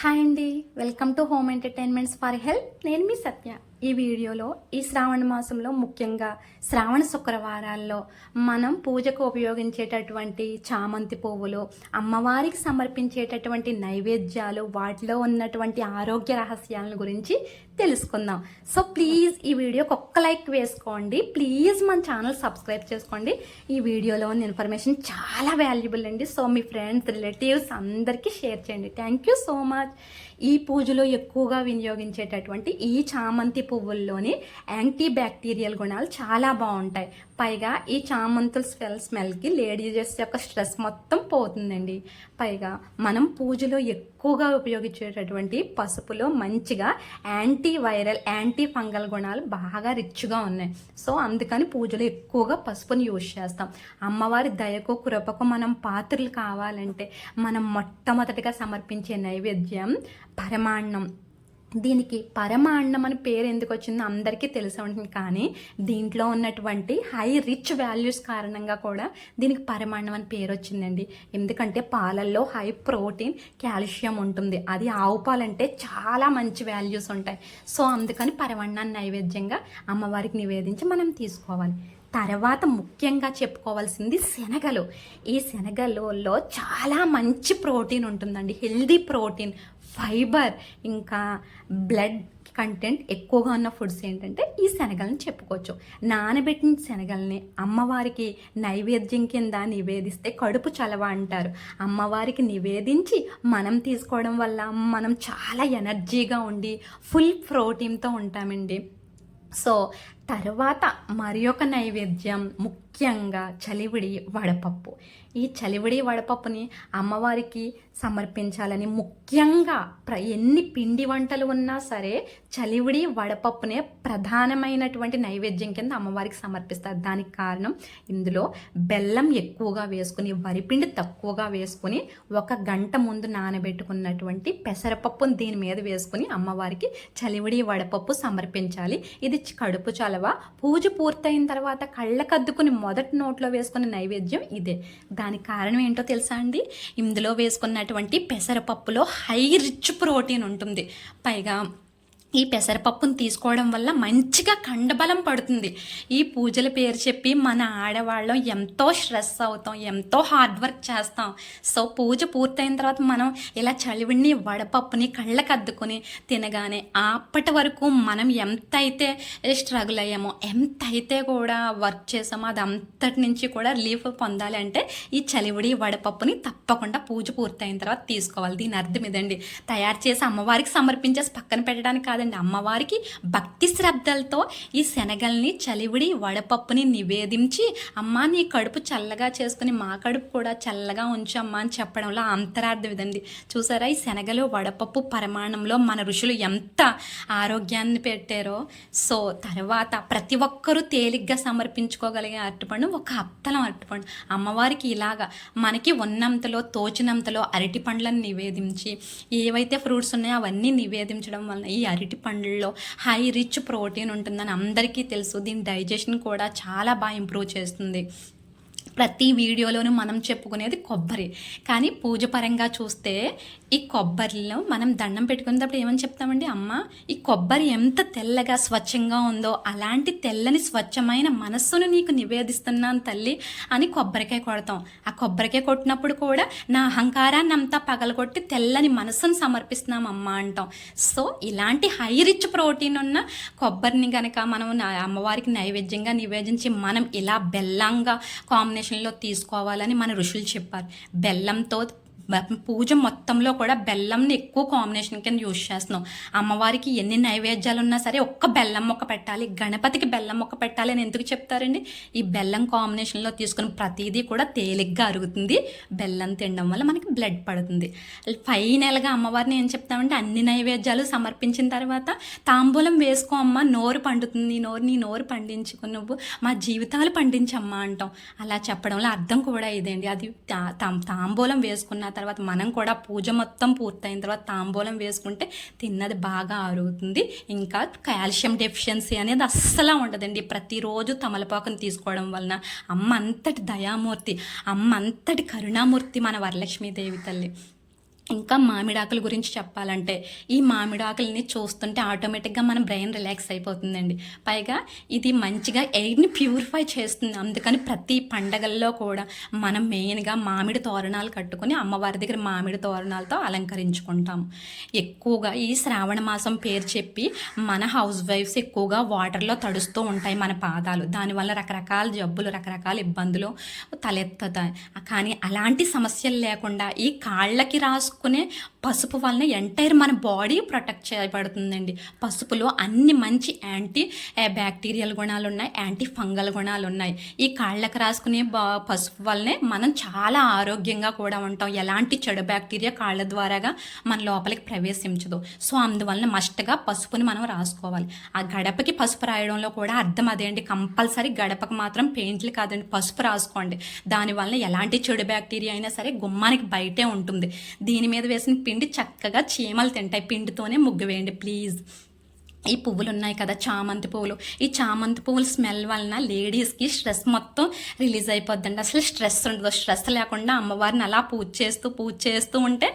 Hi అండి. Welcome to home entertainments for health నేను మీ సత్య. ఈ వీడియోలో ఈ శ్రావణ మాసంలో ముఖ్యంగా శ్రావణ శుక్రవారాల్లో మనం పూజకు ఉపయోగించేటటువంటి చామంతి పువ్వులు అమ్మవారికి సమర్పించేటటువంటి నైవేద్యాలు వాటిలో ఉన్నటువంటి ఆరోగ్య రహస్యాలను గురించి తెలుసుకుందాం. సో ప్లీజ్ ఈ వీడియోకి ఒక్క లైక్ వేసుకోండి. ప్లీజ్ మన ఛానల్ సబ్స్క్రైబ్ చేసుకోండి. ఈ వీడియోలో ఉన్న ఇన్ఫర్మేషన్ చాలా వాల్యుబుల్ అండి. సో మీ ఫ్రెండ్స్ రిలేటివ్స్ అందరికీ షేర్ చేయండి. థ్యాంక్ యూ సో మచ్ ఈ పూజలో ఎక్కువగా వినియోగించేటటువంటి ఈ చామంతి పువ్వుల్లోని యాంటీ బ్యాక్టీరియల్ గుణాలు చాలా బాగుంటాయి. పైగా ఈ చామంతుల స్మెల్ స్మెల్కి లేడీస్ యొక్క స్ట్రెస్ మొత్తం పోతుందండి. పైగా మనం పూజలో ఎక్కువగా ఉపయోగించేటటువంటి పసుపులో మంచిగా యాంటీ వైరల్ యాంటీ ఫంగల్ గుణాలు బాగా రిచ్గా ఉన్నాయి. సో అందుకని పూజలో ఎక్కువగా పసుపుని యూజ్ చేస్తాం. అమ్మవారి దయకు కృపకు మనం పాత్రలు కావాలంటే మనం మొట్టమొదటిగా సమర్పించే నైవేద్యం పరమాన్నం. దీనికి పరమాన్నం అని పేరు ఎందుకు వచ్చిందో అందరికీ తెలిసి ఉంటుంది. కానీ దీంట్లో ఉన్నటువంటి హై రిచ్ వాల్యూస్ కారణంగా కూడా దీనికి పరమాన్నం అని పేరు వచ్చిందండి. ఎందుకంటే పాలల్లో హై ప్రోటీన్ కాల్షియం ఉంటుంది. అది ఆవు పాలంటే చాలా మంచి వాల్యూస్ ఉంటాయి. సో అందుకని పరమాన్నాన్ని నైవేద్యంగా అమ్మవారికి నివేదించి మనం తీసుకోవాలి. తర్వాత ముఖ్యంగా చెప్పుకోవాల్సింది శనగలు. ఈ శనగలలో చాలా మంచి ప్రోటీన్ ఉంటుందండి. హెల్దీ ప్రోటీన్ ఫైబర్ ఇంకా బ్లడ్ కంటెంట్ ఎక్కువగా ఉన్న ఫుడ్స్ ఏంటంటే ఈ శనగలను చెప్పుకోవచ్చు. నానబెట్టిన శనగల్ని అమ్మవారికి నైవేద్యం కింద నివేదిస్తే కడుపు చలవ అంటారు. అమ్మవారికి నివేదించి మనం తీసుకోవడం వల్ల మనం చాలా ఎనర్జీగా ఉండి ఫుల్ ప్రోటీన్తో ఉంటామండి. సో తర్వాత మరి ఒక నైవేద్యం ముఖ్యంగా చలివిడి వడపప్పు. ఈ చలివిడి వడపప్పుని అమ్మవారికి సమర్పించాలని ముఖ్యంగా ప్ర ఎన్ని పిండి వంటలు ఉన్నా సరే చలివిడి వడపప్పునే ప్రధానమైనటువంటి నైవేద్యం కింద అమ్మవారికి సమర్పిస్తారు. దానికి కారణం ఇందులో బెల్లం ఎక్కువగా వేసుకుని వరిపిండి తక్కువగా వేసుకుని ఒక గంట ముందు నానబెట్టుకున్నటువంటి పెసరపప్పును దీని మీద వేసుకుని అమ్మవారికి చలివిడి వడపప్పు సమర్పించాలి. ఇది కడుపు చలవ పూజ పూర్తయిన తర్వాత కళ్ళకద్దుకుని మొదటి నోట్లో వేసుకున్న నైవేద్యం ఇదే. దానికి కారణం ఏంటో తెలుసా అండి? ఇందులో వేసుకున్నటువంటి పెసరపప్పులో హై రిచ్ ప్రోటీన్ ఉంటుంది. పైగా ఈ పెసరపప్పును తీసుకోవడం వల్ల మంచిగా కండబలం పడుతుంది. ఈ పూజల పేరు చెప్పి మన ఆడవాళ్ళం ఎంతో స్ట్రెస్ అవుతాం ఎంతో హార్డ్ వర్క్ చేస్తాం. సో పూజ పూర్తయిన తర్వాత మనం ఇలా చలివిడిని వడపప్పుని కళ్ళకు అద్దుకొని తినగానే అప్పటి వరకు మనం ఎంతైతే స్ట్రగుల్ అయ్యామో ఎంత అయితే కూడా వర్క్ చేసామో అది అంతటి నుంచి కూడా రిలీఫ్ పొందాలి అంటే ఈ చలివిడి వడపప్పుని తప్పకుండా పూజ పూర్తయిన తర్వాత తీసుకోవాలి. దీని అర్థం ఇదండి. తయారు చేసి అమ్మవారికి సమర్పించేసి పక్కన పెట్టడానికి కాదు. కాదండి. అమ్మవారికి భక్తి శ్రద్ధలతో ఈ శనగల్ని చలివిడి వడపప్పుని నివేదించి అమ్మ నీ కడుపు చల్లగా చేసుకుని మా కడుపు కూడా చల్లగా ఉంచమ్మా అని చెప్పడంలో అంతరార్థం ఇదండి. చూసారా? ఈ శనగలు వడపప్పు పరిమాణంలో మన ఋషులు ఎంత ఆరోగ్యాన్ని పెట్టారో. సో తర్వాత ప్రతి ఒక్కరూ తేలిగ్గా సమర్పించుకోగలిగే అరటిపండు ఒక అత్తలం అరటిపండు. అమ్మవారికి ఇలాగా మనకి ఉన్నంతలో తోచినంతలో అరటి పండ్లను నివేదించి ఏవైతే ఫ్రూట్స్ ఉన్నాయో అవన్నీ నివేదించడం వలన ఈ అరటి అరటి పండ్లలో హై రిచ్ ప్రోటీన్ ఉంటుందని అందరికీ తెలుసు. దీని డైజెషన్ కూడా చాలా బాగా ఇంప్రూవ్ చేస్తుంది. ప్రతి వీడియోలోనూ మనం చెప్పుకునేది కొబ్బరి. కానీ పూజ పరంగా చూస్తే ఈ కొబ్బరిలో మనం దండం పెట్టుకునేటప్పుడు ఏమని చెప్తామండి? అమ్మ ఈ కొబ్బరి ఎంత తెల్లగా స్వచ్ఛంగా ఉందో అలాంటి తెల్లని స్వచ్ఛమైన మనస్సును నీకు నివేదిస్తున్నాను తల్లి అని కొబ్బరికాయ కొడతాం. ఆ కొబ్బరికాయ కొట్టినప్పుడు కూడా నా అహంకారాన్ని అంతా పగలగొట్టి తెల్లని మనస్సును సమర్పిస్తున్నాం అమ్మ అంటాం. సో ఇలాంటి హై రిచ్ ప్రోటీన్ ఉన్న కొబ్బరిని కనుక మనం అమ్మవారికి నైవేద్యంగా నివేదించి మనం ఇలా బెల్లంగా కాంబినేషన్ కాంబినేషన్లో తీసుకోవాలని మన ఋషులు చెప్పారు. బెల్లంతో పూజ మొత్తంలో కూడా బెల్లంని ఎక్కువ కాంబినేషన్ కింద యూజ్ చేస్తున్నాం. అమ్మవారికి ఎన్ని నైవేద్యాలు ఉన్నా సరే ఒక్క బెల్లం మొక్క పెట్టాలి. గణపతికి బెల్లం మొక్క పెట్టాలి అని ఎందుకు చెప్తారండి? ఈ బెల్లం కాంబినేషన్లో తీసుకుని ప్రతిదీ కూడా తేలిగ్గా అరుగుతుంది. బెల్లం తినడం వల్ల మనకి బ్లడ్ పడుతుంది. ఫైనల్గా అమ్మవారిని ఏం చెప్తామంటే అన్ని నైవేద్యాలు సమర్పించిన తర్వాత తాంబూలం వేసుకో అమ్మ నోరు పండుతుంది. నోరు నీ నోరు పండించుకుని నువ్వు. మా జీవితాలు పండించమ్మా అంటాం. అలా చెప్పడంలో అర్థం కూడా ఇదేండి. అది తాంబూలం వేసుకున్న తర్వాత మనం కూడా పూజ మొత్తం పూర్తయిన తర్వాత తాంబూలం వేసుకుంటే తిన్నది బాగా అరుగుతుంది ఇంకా కాల్షియం డెఫిషియన్సీ అనేది అస్సలు ఉండదండి. ప్రతిరోజు తమలపాకుని తీసుకోవడం వలన అమ్మ అంతటి దయామూర్తి అమ్మ అంతటి కరుణామూర్తి మన వరలక్ష్మీదేవి తల్లి. ఇంకా మామిడాకుల గురించి చెప్పాలంటే ఈ మామిడాకుల్ని చూస్తుంటే ఆటోమేటిక్గా మన బ్రెయిన్ రిలాక్స్ అయిపోతుందండి. పైగా ఇది మంచిగా ఎయిర్ని ప్యూరిఫై చేస్తుంది. అందుకని ప్రతి పండగల్లో కూడా మనం మెయిన్గా మామిడి తోరణాలు కట్టుకొని అమ్మవారి దగ్గర మామిడి తోరణాలతో అలంకరించుకుంటాం. ఎక్కువగా ఈ శ్రావణ మాసం పేరు చెప్పి మన హౌస్ వైఫ్స్ ఎక్కువగా వాటర్లో తడుస్తూ ఉంటాయి మన పాదాలు. దానివల్ల రకరకాల జబ్బులు రకరకాల ఇబ్బందులు తలెత్తుతాయి. కానీ అలాంటి సమస్యలు లేకుండా ఈ కాళ్ళకి రాసుకునే పసుపు వలన ఎంటైర్ మన బాడీ ప్రొటెక్ట్ చేయబడుతుందండి. పసుపులో అన్ని మంచి యాంటీ బ్యాక్టీరియల్ గుణాలు ఉన్నాయి యాంటీ ఫంగల్ గుణాలు ఉన్నాయి. ఈ కాళ్ళకు రాసుకునే బా పసుపు వల్లనే మనం చాలా ఆరోగ్యంగా కూడా ఉంటాం. ఎలాంటి చెడు బ్యాక్టీరియా కాళ్ళ ద్వారాగా మన లోపలికి ప్రవేశించదు. సో అందువలన మస్ట్గా పసుపుని మనం రాసుకోవాలి. ఆ గడపకి పసుపు రాయడంలో కూడా అర్థం అదే అండి. కంపల్సరీ గడపకి మాత్రం పెయింట్లు కాదండి పసుపు రాసుకోండి. దానివల్ల ఎలాంటి చెడు బ్యాక్టీరియా అయినా సరే గుమ్మానికి బయటే ఉంటుంది. దీని మీద వేసిన పిండి చక్కగా చీమలు తింటాయి. పిండితోనే ముగ్గు వేయండి ప్లీజ్ ఈ పువ్వులు ఉన్నాయి కదా చామంతి పువ్వులు. ఈ చామంతి పువ్వుల స్మెల్ వలన లేడీస్కి స్ట్రెస్ మొత్తం రిలీజ్ అయిపోద్దండి. అసలు స్ట్రెస్ ఉండదు. స్ట్రెస్ లేకుండా అమ్మవారిని అలా పూజ చేస్తూ పూజ చేస్తూ ఉంటే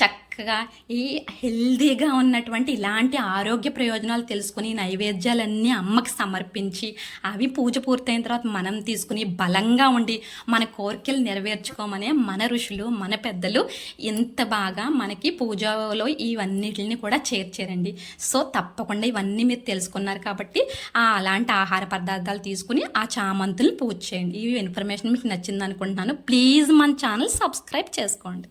చక్క చక్కగా ఈ హెల్దీగా ఉన్నటువంటి ఇలాంటి ఆరోగ్య ప్రయోజనాలు తెలుసుకుని నైవేద్యాలన్నీ అమ్మకి సమర్పించి అవి పూజ పూర్తయిన తర్వాత మనం తీసుకుని బలంగా ఉండి మన కోరికలు నెరవేర్చుకోమనే మన ఋషులు మన పెద్దలు ఎంత బాగా మనకి పూజలో ఇవన్నిటిని కూడా చేర్చారండి. సో తప్పకుండా ఇవన్నీ మీరు తెలుసుకున్నారు కాబట్టి ఆ అలాంటి ఆహార పదార్థాలు తీసుకుని ఆ చామంతులు పూజ చేయండి. ఈ ఇన్ఫర్మేషన్ మీకు నచ్చింది అనుకుంటున్నాను ప్లీజ్ మన ఛానల్ సబ్స్క్రైబ్ చేసుకోండి.